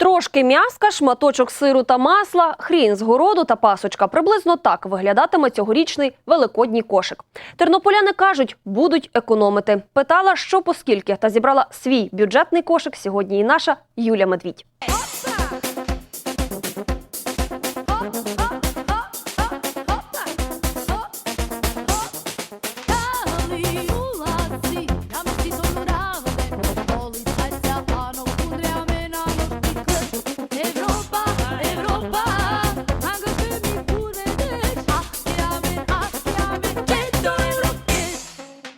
Трошки м'яска, шматочок сиру та масла, хрін з городу та пасочка. Приблизно так виглядатиме цьогорічний великодній кошик. Тернополяни кажуть, будуть економити. Питала, що поскільки, та зібрала свій бюджетний кошик сьогодні і наша Юля Медвідь.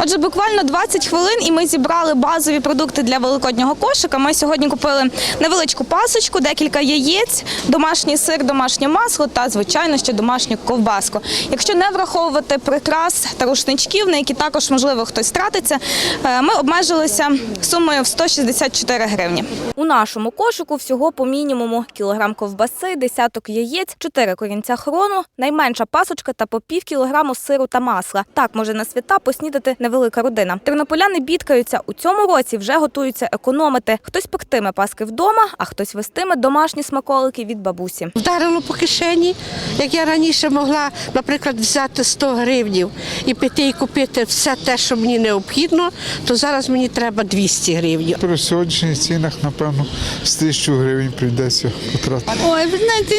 Отже, буквально 20 хвилин, і ми зібрали базові продукти для великоднього кошика. Ми сьогодні купили невеличку пасочку, декілька яєць, домашній сир, домашнє масло та, звичайно, ще домашню ковбаску. Якщо не враховувати прикрас та рушничків, на які також можливо хтось тратиться, е, ми обмежилися сумою в 164 гривні. У нашому кошику всього по мінімуму кілограм ковбаси, десяток яєць, чотири корінця хрону, найменша пасочка та по пів кілограму сиру та масла. Так може на свята поснідати невелика родина. Тернополяни бідкаються у цьому році. Вже готуються економити. Хтось пектиме паски вдома, а хтось вестиме домашні смаколики від бабусі. Вдарило по кишені, як я раніше могла, наприклад, взяти 100 гривнів і піти і купити все те, що мені необхідно, то зараз мені треба 200 гривень. При сьогоднішніх цінах, напевно, з тисячу гривень прийдеться потратити. Ой, ви знаєте,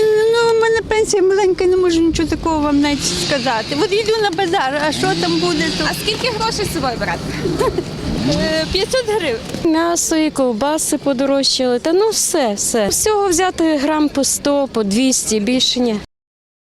пенсія маленька, не можу нічого такого вам навіть сказати. От йду на базар, а що там буде, то А скільки грошей з собою брати? е, 500 гривень. М'ясо і ковбаси подорожчали, та ну все, все. Всього взяти грам по 100, по 200, більше ні.